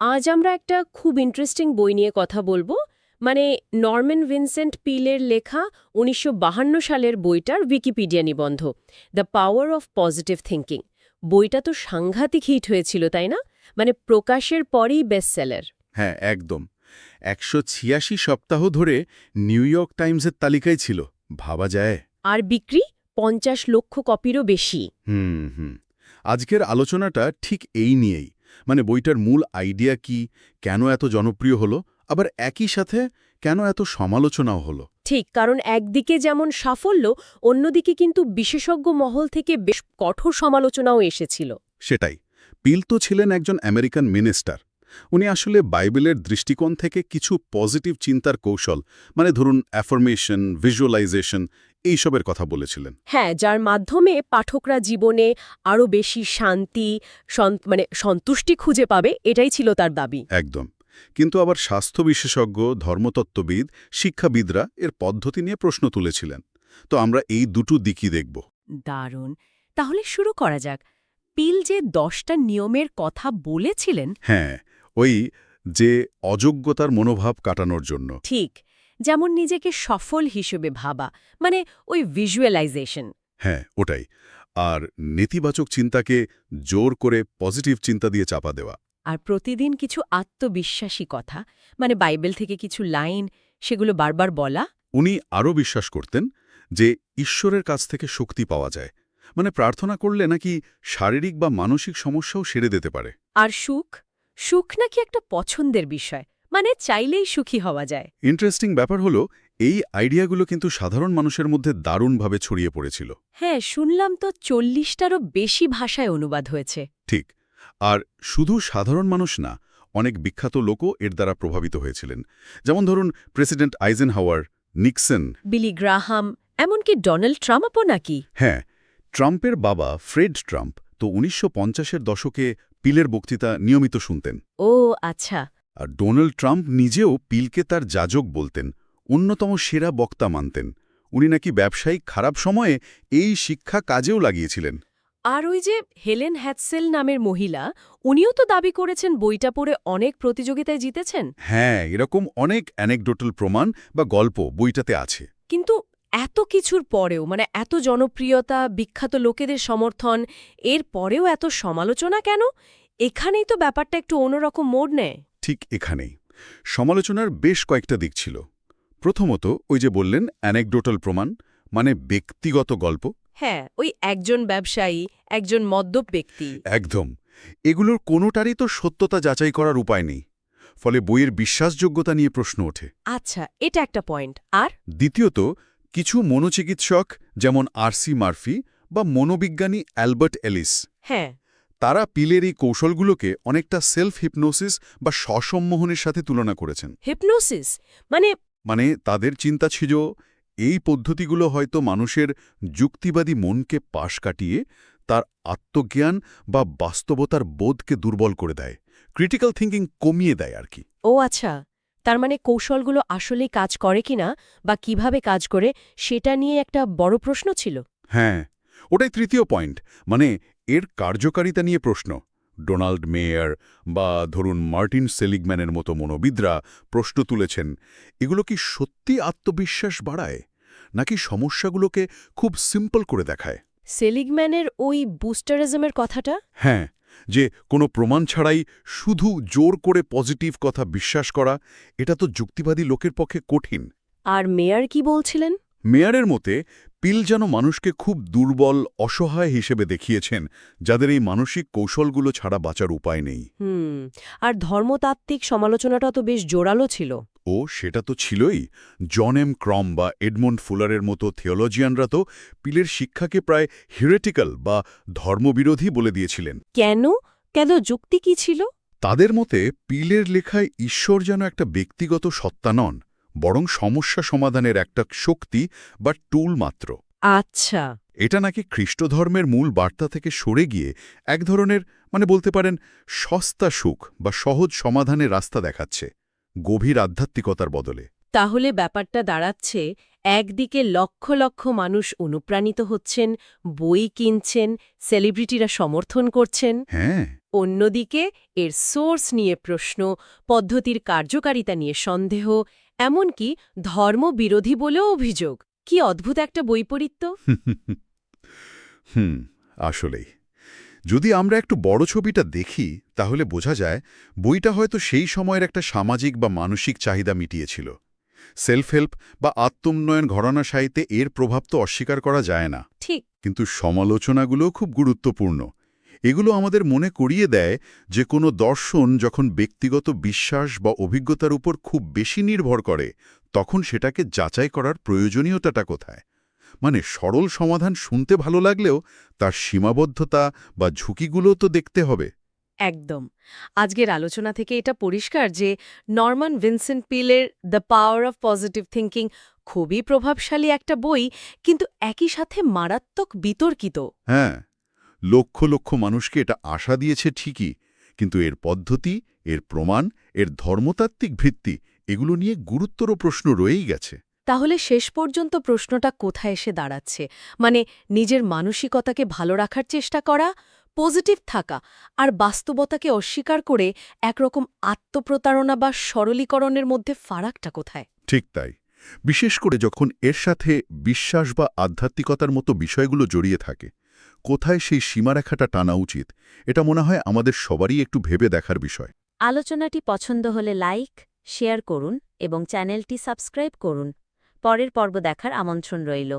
আজ আমরা একটা খুব ইন্টারেস্টিং বই নিয়ে কথা বলব। মানে নরম্যান ভিনসেন্ট পিলের লেখা উনিশশো সালের বইটার উইকিপিডিয়া নিবন্ধ the power of positive thinking বইটা তো সাংঘাতিক হিট হয়েছিল তাই না? মানে প্রকাশের পরেই বেস্ট সেলার হ্যাঁ একদম। একশো ছিয়াশি সপ্তাহ ধরে নিউ ইয়র্ক টাইমসের তালিকায় ছিল ভাবা যায়। আর বিক্রি পঞ্চাশ লক্ষ কপিরও বেশি। হুম হুম। আজকের আলোচনাটা ঠিক এই নিয়েই। মানে বইটার মূল আইডিয়া কি কেন এত জনপ্রিয় হলো আবার একই সাথে কেন এত সমালোচনাও হলো? ঠিক কারণ একদিকে যেমন সাফল্য অন্যদিকে কিন্তু বিশেষজ্ঞ মহল থেকে বেশ কঠোর সমালোচনাও এসেছিল। সেটাই পিল তো ছিলেন একজন আমেরিকান মিনিস্টার উনি আসলে বাইবেলের দৃষ্টিকোণ থেকে কিছু পজিটিভ চিন্তার কৌশল মানে ধরুন অ্যাফরমেশন ভিজুয়ালাইজেশন এইসবের কথা বলেছিলেন। হ্যাঁ যার মাধ্যমে পাঠকরা জীবনে আরও বেশি শান্তি মানে সন্তুষ্টি খুঁজে পাবে এটাই ছিল তার দাবি। একদম। কিন্তু আবার স্বাস্থ্য বিশেষজ্ঞ ধর্মতত্ত্ববিদ শিক্ষাবিদরা এর পদ্ধতি নিয়ে প্রশ্ন তুলেছিলেন। তো আমরা এই দুটো দিকই দেখব। দারুণ। তাহলে শুরু করা যাক। পিল যে দশটা নিয়মের কথা বলেছিলেন হ্যাঁ। ওই যে অযোগ্যতার মনোভাব কাটানোর জন্য। ঠিক যেমন নিজেকে সফল হিসেবে ভাবা মানে ওই ভিজুয়ালাইজেশন হ্যাঁ ওটাই। আর নেতিবাচক চিন্তাকে জোর করে পজিটিভ চিন্তা দিয়ে চাপা দেওয়া। আর প্রতিদিন কিছু আত্মবিশ্বাসী কথা মানে বাইবেল থেকে কিছু লাইন সেগুলো বারবার বলা। উনি আরও বিশ্বাস করতেন যে ঈশ্বরের কাছ থেকে শক্তি পাওয়া যায়। মানে প্রার্থনা করলে নাকি শারীরিক বা মানসিক সমস্যাও সেরে দিতে পারে। আর সুখ? সুখ নাকি একটা পছন্দের বিষয়? মানে চাইলেই সুখী হওয়া যায়। ইন্টারেস্টিং ব্যাপার হলো এই আইডিয়াগুলো কিন্তু সাধারণ মানুষের মধ্যে দারুণভাবে ছড়িয়ে পড়েছিল। হ্যাঁ শুনলাম তো চল্লিশটারও বেশি ভাষায় অনুবাদ হয়েছে। ঠিক। আর শুধু সাধারণ মানুষ না অনেক বিখ্যাত লোকও এর দ্বারা প্রভাবিত হয়েছিলেন। যেমন ধরুন president Eisenhower Nixon. Billy Graham এমনকি ডোনাল্ড ট্রাম্পও নাকি? হ্যাঁ ট্রাম্পের বাবা ফ্রেড ট্রাম্প তো উনিশশো পঞ্চাশের দশকে পিলের বক্তৃতা নিয়মিত শুনতেন। ও আচ্ছা। আর ডোনাল্ড ট্রাম্প নিজেও পিলকে তার যাজক বলতেন অন্যতম সেরা বক্তা মানতেন। উনি নাকি ব্যবসায়িক খারাপ সময়ে এই শিক্ষা কাজেও লাগিয়েছিলেন। আর ওই যে হেলেন হ্যাটসেল নামের মহিলা উনিও তো দাবি করেছেন বইটা পড়ে অনেক প্রতিযোগিতায় জিতেছেন। হ্যাঁ এরকম অনেক অ্যানেকডোটাল প্রমাণ বা গল্প বইটাতে আছে। কিন্তু এত কিছুর পরেও মানে এত জনপ্রিয়তা বিখ্যাত লোকেদের সমর্থন এর পরেও এত সমালোচনা কেন? এখানেই তো ব্যাপারটা একটু অন্যরকম মোড় নেয়। ঠিক এখানেই। সমালোচনার বেশ কয়েকটা দিক ছিল। প্রথমত ওই যে বললেন অ্যানেকডোটাল প্রমাণ মানে ব্যক্তিগত গল্প। হ্যাঁ ওই একজন ব্যবসায়ী একজন মদ্যপ ব্যক্তি। একদম। এগুলোর কোনোটারই তো সত্যতা যাচাই করার উপায় নেই। ফলে বইয়ের বিশ্বাসযোগ্যতা নিয়ে প্রশ্ন ওঠে। আচ্ছা এটা একটা পয়েন্ট। আর? দ্বিতীয়ত কিছু মনোচিকিৎসক যেমন আরসি মার্ফি বা মনোবিজ্ঞানী অ্যালবার্ট এলিস। হ্যাঁ। তারা পিলের এই কৌশলগুলোকে অনেকটা সেলফ হিপনোসিস বা স্বসম্মোহনের সাথে তুলনা করেছেন। হিপনোসিস? মানে মানে তাদের চিন্তা ছিল এই পদ্ধতিগুলো হয়তো মানুষের যুক্তিবাদী মনকে পাশ কাটিয়ে তার আত্মজ্ঞান বা বাস্তবতার বোধকে দুর্বল করে দেয়। ক্রিটিক্যাল থিঙ্কিং কমিয়ে দেয় আর কি। ও আচ্ছা। তার মানে কৌশলগুলো আসলেই কাজ করে কিনা বা কীভাবে কাজ করে সেটা নিয়ে একটা বড় প্রশ্ন ছিল। হ্যাঁ ওটাই তৃতীয় পয়েন্ট। মানে এর কার্যকারিতা নিয়ে প্রশ্ন। ডোনাল্ড মেয়ার বা ধরুন মার্টিন সেলিগম্যানের মতো মনোবিদরা প্রশ্ন তুলেছেন এগুলো কি সত্যি আত্মবিশ্বাস বাড়ায় নাকি সমস্যাগুলোকে খুব সিম্পল করে দেখায়? সেলিগম্যানের ওই বুস্টারিজমের কথাটা? হ্যাঁ যে কোনো প্রমাণ ছাড়াই শুধু জোর করে পজিটিভ কথা বিশ্বাস করা, এটা তো যুক্তিবাদী লোকের পক্ষে কঠিন। আর মেয়ার কি বলছিলেন? মেয়ারের মতে পিল যেন মানুষকে খুব দুর্বল অসহায় হিসেবে দেখিয়েছেন যাদের এই মানসিক কৌশলগুলো ছাড়া বাঁচার উপায় নেই। আর ধর্মতাত্ত্বিক সমালোচনাটা তো বেশ জোরালো ছিল। ও সেটা তো ছিলই। জন এম ক্রম বা এডমন্ড ফুলারের মতো থিওলজিয়ানরা তো পিলের শিক্ষাকে প্রায় হিরেটিক্যাল বা ধর্মবিরোধী বলে দিয়েছিলেন। কেন? কেন যুক্তি কি ছিল? তাদের মতে পিলের লেখায় ঈশ্বর যেন একটা ব্যক্তিগত সত্তা নন বরং সমস্যা সমাধানের একটা শক্তি বা টুল মাত্র। আচ্ছা। এটা নাকি খ্রিস্টধর্মের মূল বার্তা থেকে সরে গিয়ে এক ধরনের মানে বলতে পারেন সস্তা সুখ বা সহজ সমাধানের রাস্তা দেখাচ্ছে গভীর আধ্যাত্মিকতার বদলে। তাহলে ব্যাপারটা দাঁড়াচ্ছে একদিকে লক্ষ লক্ষ মানুষ অনুপ্রাণিত হচ্ছেন বই কিনছেন সেলিব্রিটিরা সমর্থন করছেন। হ্যাঁ। অন্যদিকে এর সোর্স নিয়ে প্রশ্ন পদ্ধতির কার্যকারিতা নিয়ে সন্দেহ এমনকি ধর্মবিরোধী বলেও অভিযোগ। কি অদ্ভুত একটা বৈপরীত্য। হুম আসলেই। যদি আমরা একটু বড় ছবিটা দেখি তাহলে বোঝা যায় বইটা হয়তো সেই সময়ের একটা সামাজিক বা মানসিক চাহিদা মিটিয়েছিল। সেলফ হেল্প বা আত্মোন্নয়ন ঘরানা সাহিত্যে এর প্রভাব তো অস্বীকার করা যায় না। ঠিক। কিন্তু সমালোচনাগুলো খুব গুরুত্বপূর্ণ। এগুলো আমাদের মনে করিয়ে দেয় যে কোনো দর্শন যখন ব্যক্তিগত বিশ্বাস বা অভিজ্ঞতার উপর খুব বেশি নির্ভর করে তখন সেটাকে যাচাই করার প্রয়োজনীয়তাটা কোথায়? মানে সরল সমাধান শুনতে ভালো লাগলেও তার সীমাবদ্ধতা বা ঝুঁকিগুলো তো দেখতে হবে। একদম। আজকের আলোচনা থেকে এটা পরিষ্কার যে Norman Vincent পিলের the power of positive thinking খুবই প্রভাবশালী একটা বই কিন্তু একই সাথে মারাত্মক বিতর্কিত। হ্যাঁ। লক্ষ লক্ষ মানুষকে এটা আশা দিয়েছে ঠিকই কিন্তু এর পদ্ধতি এর প্রমাণ এর ধর্মতাত্ত্বিক ভিত্তি এগুলো নিয়ে গুরুত্বর প্রশ্ন রয়েই গেছে। তাহলে শেষ পর্যন্ত প্রশ্নটা কোথায় এসে দাঁড়াচ্ছে? মানে নিজের মানসিকতাকে ভালো রাখার চেষ্টা করা পজিটিভ থাকা আর বাস্তবতাকে অস্বীকার করে একরকম আত্মপ্রতারণা বা সরলীকরণের মধ্যে ফারাকটা কোথায়? ঠিক তাই। বিশেষ করে যখন এর সাথে বিশ্বাস বা আধ্যাত্মিকতার মতো বিষয়গুলো জড়িয়ে থাকে কোথায় সেই সীমারেখাটা টানা উচিত, এটা মনে হয় আমাদের সবারই একটু ভেবে দেখার বিষয়। আলোচনাটি পছন্দ হলে লাইক, শেয়ার করুন এবং চ্যানেলটি সাবস্ক্রাইব করুন। পরের পর্ব দেখার আমন্ত্রণ রইল।